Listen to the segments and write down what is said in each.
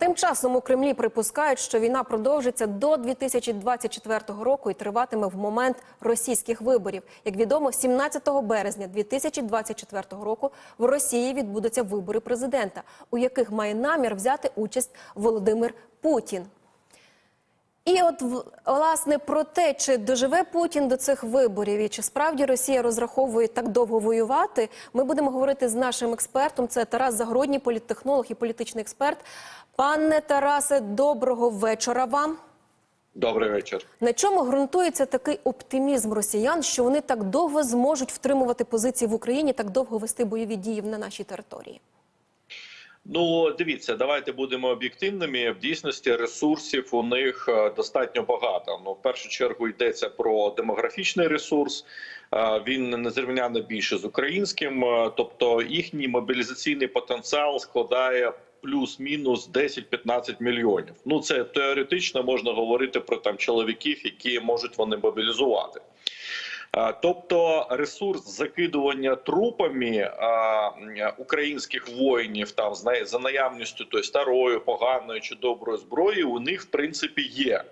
Тим часом у Кремлі припускають, що війна продовжиться до 2024 року і триватиме в момент російських виборів. Як відомо, 17 березня 2024 року в Росії відбудуться вибори президента, у яких має намір взяти участь Володимир Путін. І от власне про те, чи доживе Путін до цих виборів, і чи справді Росія розраховує так довго воювати, ми будемо говорити з нашим експертом. Це Тарас Загородній, політтехнолог і політичний експерт. Пане Тарасе, доброго вечора вам. Добрий вечір. На чому ґрунтується такий оптимізм росіян, що вони так довго зможуть втримувати позиції в Україні, так довго вести бойові дії на нашій території? Ну дивіться, давайте будемо об'єктивними. В дійсності ресурсів у них е, достатньо багато. Ну, в першу чергу йдеться про демографічний ресурс. Е, Він незрівняно більше з українським, е, тобто їхній мобілізаційний потенціал складає. Плюс-мінус 10-15 мільйонів. Ну це теоретично можна говорити про там чоловіків, які можуть вони мобілізувати. Тобто ресурс закидування трупами українських воїнів там за наявністю той старої, поганої чи доброї зброї у них в принципі є.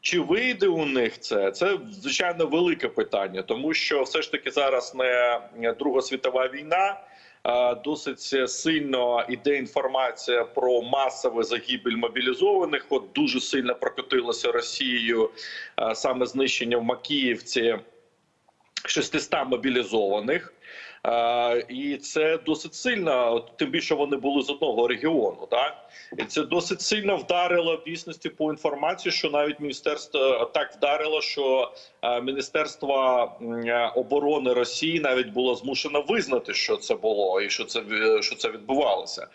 Чи вийде у них це? Це звичайно велике питання, тому що все ж таки зараз не Друга світова війна. Досить сильно іде інформація про масову загибель мобілізованих. От дуже сильно прокотилося Росією саме знищення в Макіївці 600 мобілізованих. Е, і це досить сильно, тим більше вони були з одного регіону. Так і це досить сильно вдарило в дійсності по інформації, що навіть міністерство так вдарило, що е, міністерство е, оборони Росії навіть було змушено визнати, що це було і що це що це відбувалося.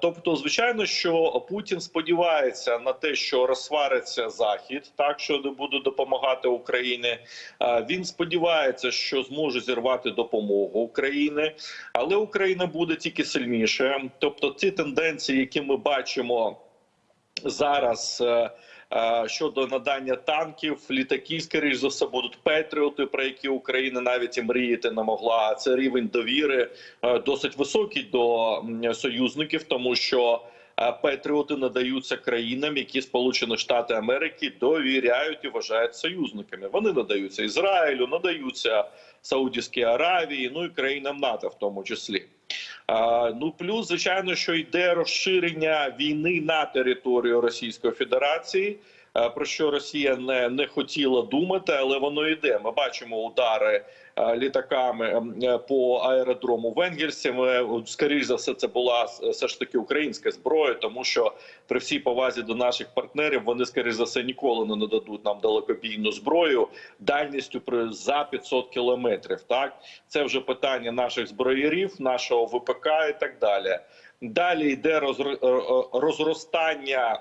Тобто, звичайно, що Путін сподівається на те, що розсвариться захід, так що не буде допомагати Україні. Він сподівається, що зможе зірвати допомогу України, але Україна буде тільки сильніше. Тобто, ці тенденції, які ми бачимо зараз. е, е, Щодо надання танків, літаків, скоріш за все, будуть петріоти, про які Україна навіть і мріяти не могла. Це рівень довіри е, досить високий до союзників, тому що петріоти надаються країнам, які Сполучені Штати Америки довіряють і вважають союзниками. Вони надаються Ізраїлю, надаються Саудівській Аравії, ну і країнам НАТО, в тому числі. Ну плюс, звичайно, що йде розширення війни на територію Російської Федерації. Про що Росія не, не хотіла думати, але воно йде. Ми бачимо удари літаками ем, е, по аеродрому в Енгельсі. Скоріш за все, це була е, все ж таки українська зброя, тому що при всій повазі до наших партнерів вони, скоріш за все, ніколи не нададуть нам далекобійну зброю дальністю за 500 кілометрів. Так це вже питання наших зброярів, нашого ВПК і так далі. Далі йде розр- е, е, розростання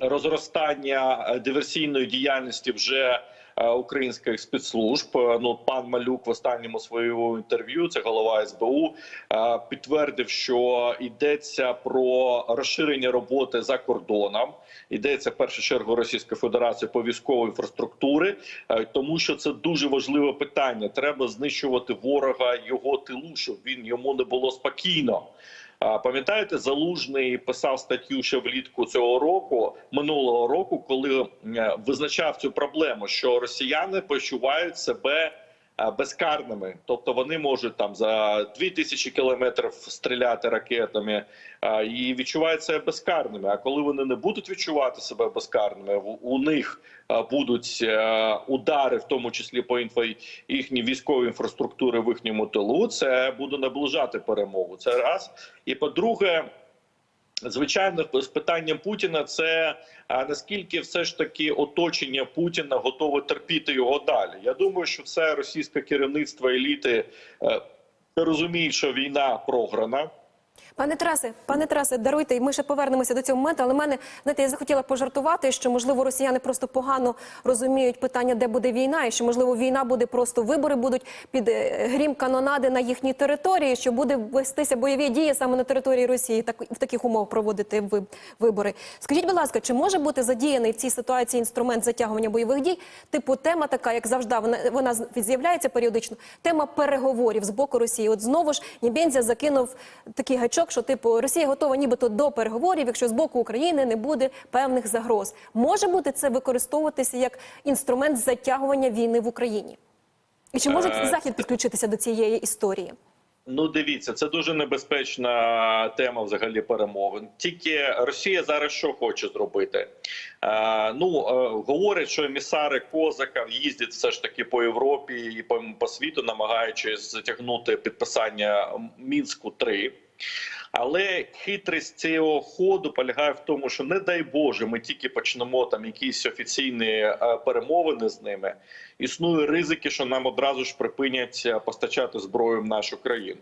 розростання е, диверсійної діяльності вже е, українських спецслужб. Е, Ну, пан Малюк в останньому своєму інтерв'ю, це голова СБУ, е, підтвердив, що йдеться про розширення роботи за кордоном. Йдеться в першу чергу Російської Федерації по військовій інфраструктури, е, тому що це дуже важливе питання. Треба знищувати ворога його тилу, щоб він йому не було спокійно. Пам'ятаєте, залужний писав статтю ще влітку цього року, минулого року, коли е, визначав цю проблему, що росіяни почувають себе безкарними, тобто вони можуть там за 2000 кілометрів стріляти ракетами е, і відчувають безкарними. А коли вони не будуть відчувати себе безкарними, у- них е, будуть е, удари, в тому числі по інфо їхній військовій інфраструктури в їхньому тилу. Це буде наближати перемогу. Це раз. І по-друге, звичайно, з питанням Путіна це наскільки все ж таки оточення Путіна готове терпіти його далі. Я думаю, що все російське керівництво еліти е, розуміють, що війна програна. Пане Тарасе, пане Тарасе, даруйте, ми ще повернемося до цього моменту, але мене знаєте, я захотіла пожартувати, що можливо росіяни просто погано розуміють питання, де буде війна, і що можливо війна буде просто вибори будуть під е, грім канонади на їхній території, що буде вестися бойові дії саме на території Росії, так в таких умовах проводити ви- вибори. Скажіть, будь ласка, чи може бути задіяний в цій ситуації інструмент затягування бойових дій? Типу тема така, як завжди, вона вона з'являється періодично. Тема переговорів з боку Росії. От знову ж Нібензя закинув такий гачок. що типу Росія готова нібито до переговорів, якщо з боку України не буде певних загроз. Може бути це використовуватися як інструмент затягування війни в Україні? І чи може Е, захід підключитися до цієї історії? Ну, дивіться, це дуже небезпечна тема взагалі перемовин. Тільки Росія зараз що хоче зробити? Е, ну е, говорять, що емісари Козака їздять все ж таки по Європі і по, по світу, намагаючись затягнути підписання мінську 3 але хитрість цього ходу полягає в тому, що не дай Боже, ми тільки почнемо там якісь офіційні е, перемовини з ними. Існує ризики, що нам одразу ж припинять е, постачати зброю в нашу країну.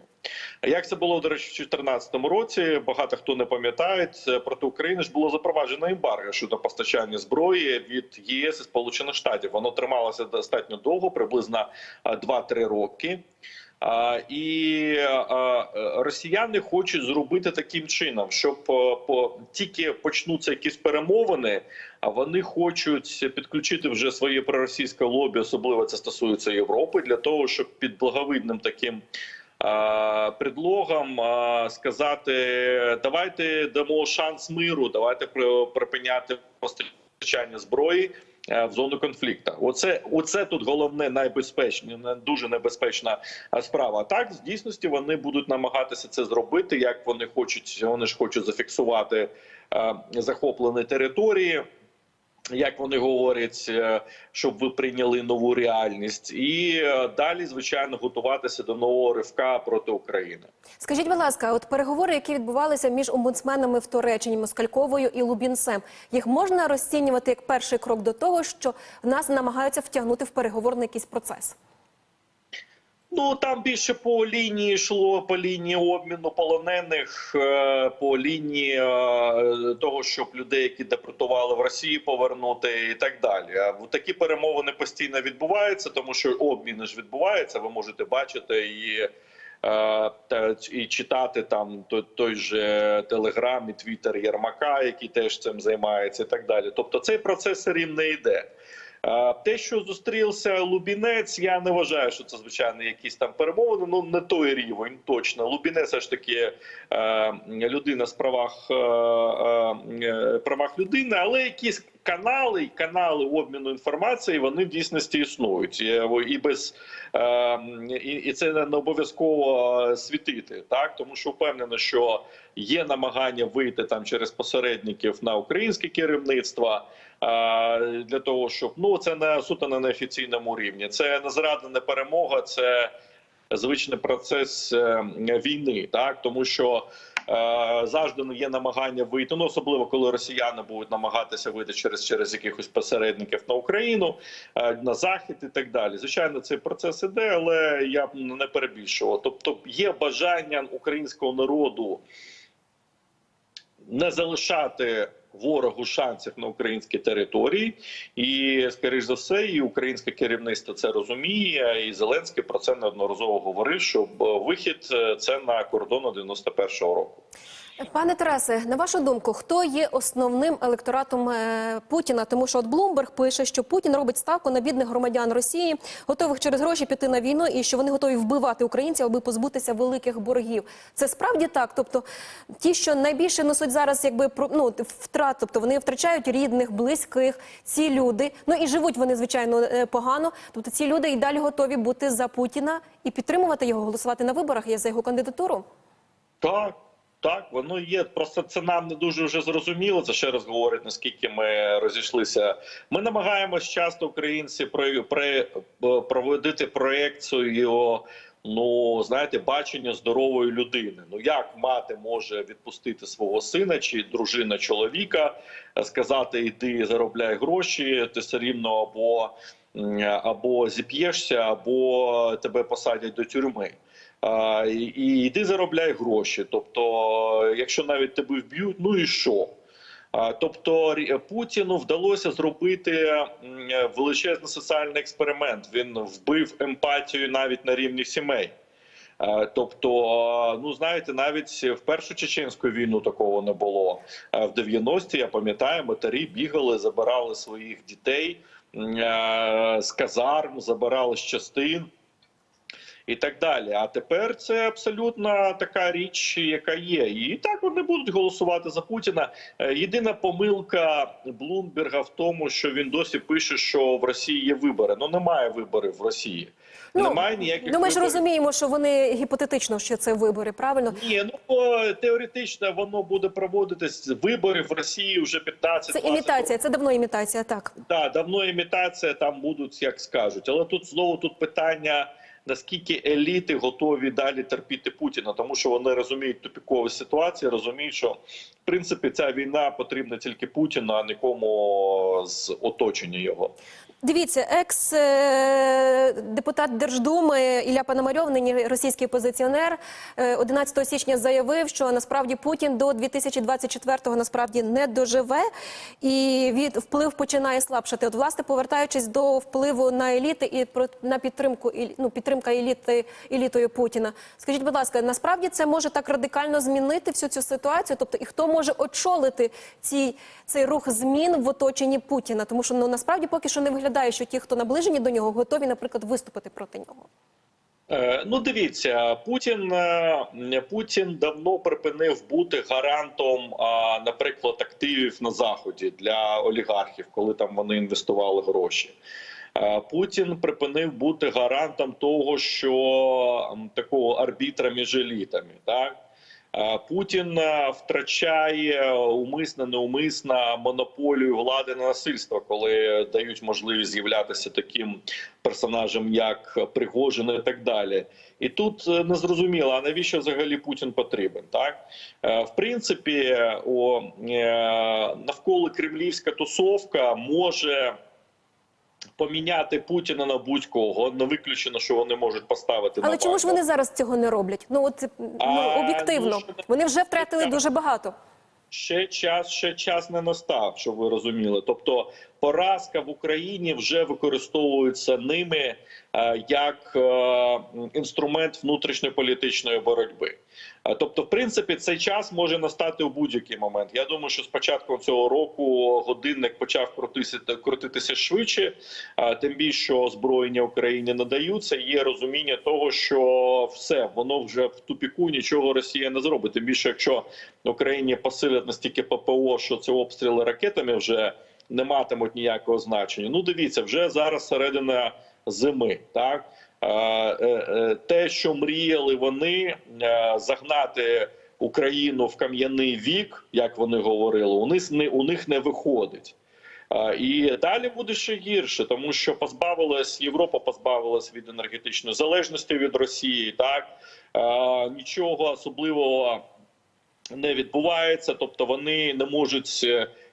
Як це було до речі, в 2014 році? Багато хто не пам'ятає, проти України ж було запроваджено ембарго щодо постачання зброї від ЄС і Сполучених Штатів. Воно трималося достатньо довго, приблизно е, 2-3 роки. І росіяни хочуть зробити таким чином, щоб е, по тільки почнуться якісь перемовини, а вони хочуть підключити вже своє проросійське лобі, особливо це стосується Європи, для того, щоб під благовидним таким. Предлогом сказати, давайте дамо шанс миру, давайте при- припиняти постачання зброї е, в зону конфлікту. Оце, оце тут головне найбезпечне, дуже небезпечна е, справа. Так, в дійсності вони будуть намагатися це зробити, як вони хочуть. Вони ж хочуть зафіксувати е, захоплені території. Як вони говорять, е, щоб ви прийняли нову реальність, і е, далі, звичайно, готуватися до нового ривка проти України. Скажіть, будь ласка, от переговори, які відбувалися між омбудсменами в Туреччині, Москальковою і Лубінцем, їх можна розцінювати як перший крок до того, що нас намагаються втягнути в переговорний якийсь процес? Ну там більше по лінії йшло по лінії обміну полонених, е, по лінії е, того, щоб людей, які депортували в Росію, повернути, і так далі. А такі перемовини постійно відбуваються, тому що обміни ж відбуваються. Ви можете бачити і. е, І читати там той, же Телеграм і Твіттер Єрмака, який теж цим займається, і так далі. Тобто цей процес все рівно йде. Те, що зустрівся Лубінець, я не вважаю, що це звичайно якісь там перемовини. Ну не той рівень точно. Лубінець все ж таки е, людина з правах е, е, правах людини, але якісь канали, канали обміну інформації вони в дійсності існують і, без е, і, це не обов'язково е, світити, так тому що впевнено, що є намагання вийти там через посередників на українське керівництво. Для того щоб ну це не суто на неофіційному рівні. Це не зрада, не перемога, це звичний процес е, війни, так тому що е, завжди є намагання вийти. Ну особливо коли росіяни будуть намагатися вийти через через якихось посередників на Україну, е, на захід і так далі. Звичайно, цей процес іде, але я б не перебільшував. Тобто є бажання українського народу не залишати ворогу шансів на українській території, і скоріш за все, і українське керівництво це розуміє. І Зеленський про це неодноразово говорив. що е, вихід е, це на кордону 91-го року. Пане Тарасе, на вашу думку, хто є основним електоратом е, Путіна? Тому що от Блумберг пише, що Путін робить ставку на бідних громадян Росії, готових через гроші піти на війну, і що вони готові вбивати українців, аби позбутися великих боргів. Це справді так. Тобто, ті, що найбільше несуть зараз, якби ну, втрат, тобто вони втрачають рідних, близьких. Ці люди, ну і живуть вони звичайно е, погано. Тобто, ці люди і далі готові бути за Путіна і підтримувати його, голосувати на виборах є за його кандидатуру. Так, так, воно є. Просто це нам не дуже вже зрозуміло. Це ще раз говорить, наскільки ми розійшлися. Ми намагаємось часто українці про, про, проводити проекцію. Ну, знаєте, бачення здорової людини. Ну як мати може відпустити свого сина чи дружина чоловіка, е, сказати йди заробляй гроші, ти все рівно або, або зіп'єшся, або тебе посадять до тюрми. І, йди заробляй гроші. Тобто, якщо навіть тебе вб'ють, ну і що? Тобто Путіну вдалося зробити величезний соціальний експеримент. Він вбив емпатію навіть на рівні сімей. Тобто, ну знаєте, навіть в першу чеченську війну такого не було. В 90-ті, я пам'ятаю, матері бігали, забирали своїх дітей з казарм, забирали з частин. І так далі. А тепер це абсолютно така річ, яка є. І так вони будуть голосувати за Путіна. Е, Єдина помилка Блумберга в тому, що він досі пише, що в Росії є вибори. Ну немає виборів в Росії. Немає ніяких ну ми ж виборів. розуміємо, що вони гіпотетично, що це вибори, правильно? Ні, ну теоретично воно буде проводитись вибори в Росії вже 15 Це імітація, це давно імітація, так. Да, давно імітація там будуть, як скажуть. Але тут знову тут питання. Наскільки еліти готові далі терпіти Путіна, тому що вони розуміють тупікові ситуації, розуміють, що в принципі ця війна потрібна тільки Путіну, а нікому з оточення його. Дивіться, екс е, депутат Держдуми Ілля Пономарьов, нині російський опозиціонер, е, 11 січня заявив, що насправді Путін до 2024-го насправді не доживе, і від вплив починає слабшати. От, власне, повертаючись до впливу на еліти і на підтримку ну, підтримка еліти елітою Путіна. Скажіть, будь ласка, насправді це може так радикально змінити всю цю ситуацію? Тобто, і хто може очолити ці, цей рух змін в оточенні Путіна? Тому що ну насправді поки що не виглядає, що ті, хто наближені до нього, готові, наприклад, виступити проти нього. Е, Ну, дивіться, Путін е, Путін давно припинив бути гарантом, наприклад, активів на заході для олігархів, коли там вони інвестували гроші. Е, Путін припинив бути гарантом того, що такого арбітра між елітами, так. Путін е, втрачає умисно, неумисно монополію влади на насильство, коли дають можливість з'являтися таким персонажем, як Пригожин і так далі. І тут е, не зрозуміло, а навіщо взагалі Путін потрібен? Так Е, в принципі, о, навколо кремлівська тусовка може. Поміняти Путіна на будь-кого не виключено, що вони можуть поставити Але на чому ж вони зараз цього не роблять? Ну от ну, об'єктивно, ну, що- вони вже втратили дуже багато. ще час, ще час не настав, щоб ви розуміли. Тобто, поразка в Україні вже використовується ними е, як е, інструмент внутрішньополітичної боротьби. Е, Тобто, в принципі, цей час може настати у будь-який момент. Я думаю, що з початком цього року годинник почав крутитися, крутитися швидше, е, тим більше що озброєння Україні надаються. Є розуміння того, що все воно вже в тупіку нічого Росія не зробить. Тим більше, якщо Україні посилять настільки ППО, що ці обстріли ракетами вже не матимуть ніякого значення. Ну, дивіться, вже зараз середина зими, так. Е, е, Те, що мріяли вони е, загнати Україну в кам'яний вік, як вони говорили, у них не у них не виходить. І далі буде ще гірше, тому що позбавилась Європа, позбавилась від енергетичної залежності від Росії. Так нічого особливого не відбувається, тобто вони не можуть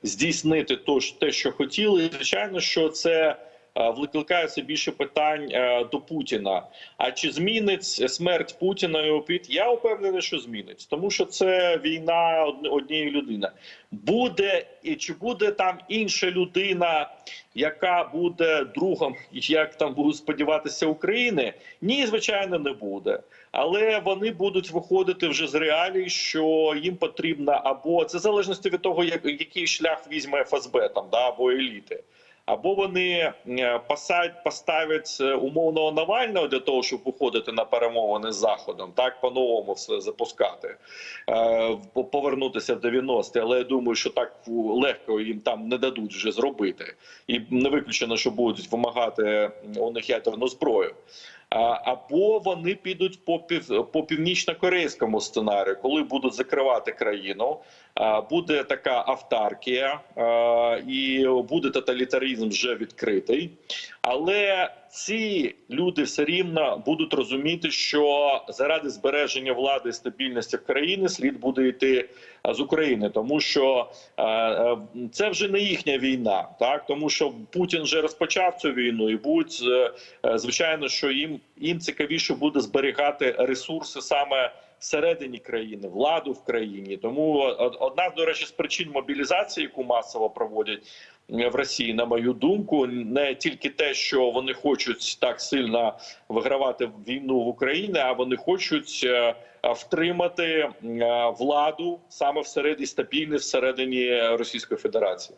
здійснити те, що хотіли. Звичайно, що це викликає все більше питань е, до Путіна. А чи змінить смерть Путіна і опіт? Я впевнений, що змінить, тому що це війна однієї людини. Буде і чи буде там інша людина, яка буде другом, як там будуть сподіватися України? Ні, звичайно, не буде. Але вони будуть виходити вже з реалій, що їм потрібно або це в залежності від того, як який шлях візьме ФСБ там да або еліти. Або вони е, посадять, поставлять е, умовного Навального для того, щоб виходити на перемовини з заходом, так по-новому все запускати, е, по- повернутися в 90-ті. Але я думаю, що так легко їм там не дадуть вже зробити, і не виключено, що будуть вимагати у них ядерну зброю. Або вони підуть по пів по північно-корейському сценарію, коли будуть закривати країну, буде така автаркія, і буде тоталітаризм вже відкритий. Але ці люди все рівно будуть розуміти, що заради збереження влади і стабільності в країні слід буде йти з України, тому що е, е, це вже не їхня війна, так тому що Путін вже розпочав цю війну, і будуть е, е, звичайно, що їм їм цікавіше буде зберігати ресурси саме всередині країни, владу в країні. Тому одна до речі з причин мобілізації, яку масово проводять в Росії, на мою думку, не тільки те, що вони хочуть так сильно вигравати війну в Україні, а вони хочуть е, втримати е, владу саме всередині стабільно всередині Російської Федерації.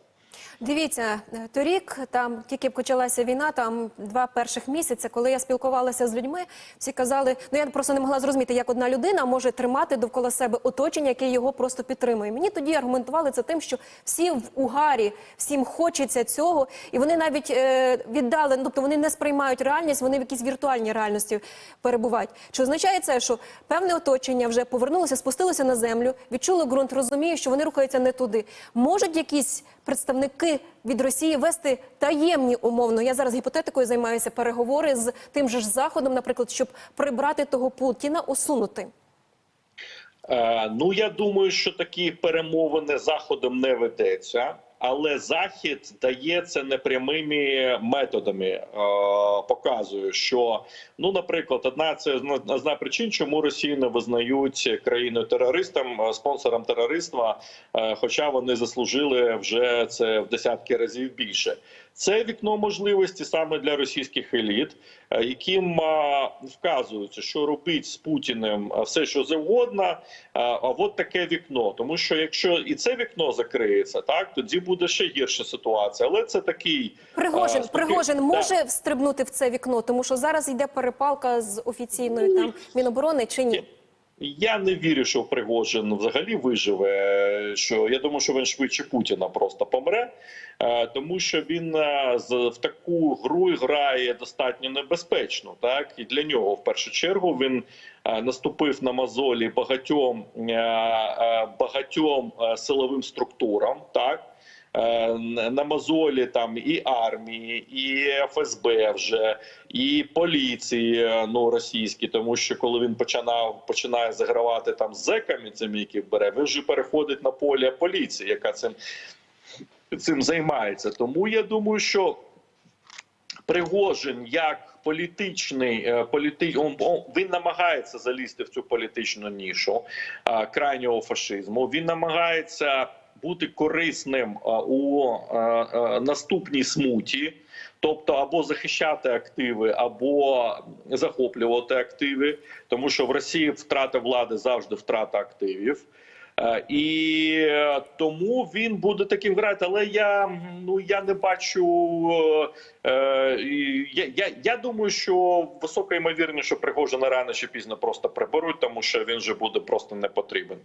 Дивіться, е, торік там тільки почалася війна, там два перших місяці, коли я спілкувалася з людьми, всі казали, ну я просто не могла зрозуміти, як одна людина може тримати довкола себе оточення, яке його просто підтримує. Мені тоді аргументували це тим, що всі в угарі, всім хочеться цього, і вони навіть е, віддали, ну, тобто вони не сприймають реальність, вони в якійсь віртуальній реальності перебувають. Чи означає це, що певне оточення вже повернулося, спустилося на землю, відчуло ґрунт, розуміє, що вони рухаються не туди. Можуть якісь представники від Росії вести таємні умовно. Я зараз гіпотетикою займаюся переговори з тим же ж заходом, наприклад, щоб прибрати того Путіна, усунути. Е, ну я думаю, що такі перемовини заходом не ведеться. Але захід дає це непрямими методами. Е, показує, що ну, наприклад, одна це одна причин, чому Росію не визнають країною терористом, е, спонсором терористства, е, хоча вони заслужили вже це в десятки разів більше. Це вікно можливості саме для російських еліт, е, яким вказується, що робить з Путіним е, все, що завгодно. е, А от таке вікно, тому що якщо і це вікно закриється, так тоді буде ще гірша ситуація. Але це такий Пригожин, спокій- Пригожин Да. може встрибнути в це вікно, тому що зараз йде перепалка з офіційною там міноборони чи ні? Я не вірю, що Пригожин взагалі виживе. Що я думаю, що він швидше Путіна просто помре, е, тому що він е, в таку гру грає достатньо небезпечно. Так і для нього в першу чергу він е, наступив на мозолі багатьом багатьом силовим структурам. Так. Е, на мозолі там і армії, і ФСБ вже, і поліції е, ну російські, тому що коли він починав починає загравати там з зеками, цими яких бере, він вже переходить на поле поліції, яка цим цим займається. Тому я думаю, що Пригожин як політичний е, політи... він намагається залізти в цю політичну нішу крайнього фашизму. Він намагається бути корисним у наступній смуті. Тобто або захищати активи, або захоплювати активи, тому що в Росії втрата влади завжди втрата активів. Е, І тому він буде таким грати. Але я ну я не бачу. е, Я, я, я думаю, що висока ймовірність, що Пригожина рано чи пізно просто приберуть, тому що він же буде просто не потрібен.